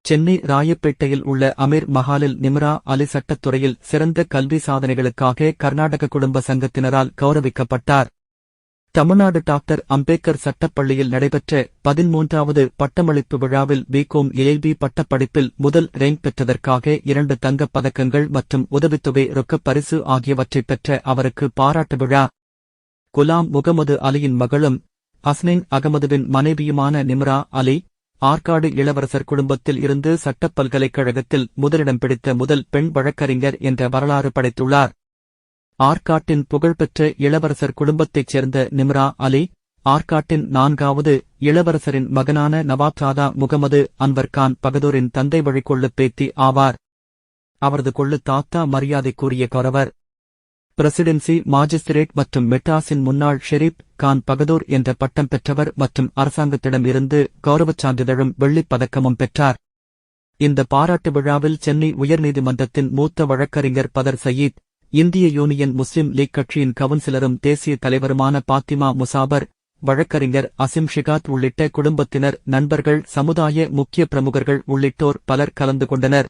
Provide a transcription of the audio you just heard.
சென்னை ராயப்பேட்டையில் உள்ள அமீர் மஹாலில் நிம்ரா அலி சட்டத்துறையில் சிறந்த கல்வி சாதனைகளுக்காக கர்நாடக குடும்ப சங்கத்தினரால் கௌரவிக்கப்பட்டார். தமிழ்நாடு டாக்டர் அம்பேத்கர் சட்டப்பள்ளியில் நடைபெற்ற பதிமூன்றாவது பட்டமளிப்பு விழாவில் பிகாம் ஏல்பி பட்டப்படிப்பில் முதல் ரேங்க் பெற்றதற்காக இரண்டு தங்கப் பதக்கங்கள் மற்றும் உதவித்தொகை ரொக்கப் பரிசு ஆகியவற்றை பெற்ற அவருக்கு பாராட்டு விழா. குலாம் முகமது அலியின் மகளும் ஹஸ்னின் அகமதுவின் மனைவியுமான நிம்ரா அலி ஆற்காடு இளவரசர் குடும்பத்தில் இருந்து சட்டப் பல்கலைக்கழகத்தில் முதலிடம் பிடித்த முதல் பெண் வழக்கறிஞர் என்ற வரலாறு படைத்துள்ளார். ஆற்காட்டின் புகழ்பெற்ற இளவரசர் குடும்பத்தைச் சேர்ந்த நிம்ரா அலி ஆற்காட்டின் நான்காவது இளவரசரின் மகனான நவாப்சாதா முகமது அன்வர் கான் பகதூரின் தந்தை வழி கொள்ளு பேத்தி ஆவார். அவரது கொள்ளு தாத்தா மரியாதைக்குரிய கௌரவர். பிரசிடென்சி மாஜிஸ்திரேட் மற்றும் மெட்டாஸின் முன்னாள் ஷெரீப் கான் பகதூர் என்ற பட்டம் பெற்றவர் மற்றும் அரசாங்கத்திடம் இருந்து கௌரவச் சான்றிதழும் வெள்ளிப் பதக்கமும் பெற்றார். இந்த பாராட்டு விழாவில் சென்னை உயர்நீதிமன்றத்தின் மூத்த வழக்கறிஞர் பதர் சயீத் இந்திய யூனியன் முஸ்லிம் லீக் கட்சியின் கவுன்சிலரும் தேசிய தலைவருமான பாத்திமா முசாபர் வழக்கறிஞர் அசிம் ஷிகாத் உள்ளிட்ட குடும்பத்தினர் நண்பர்கள் சமுதாய முக்கிய பிரமுகர்கள் உள்ளிட்டோர் பலர் கலந்து கொண்டனர்.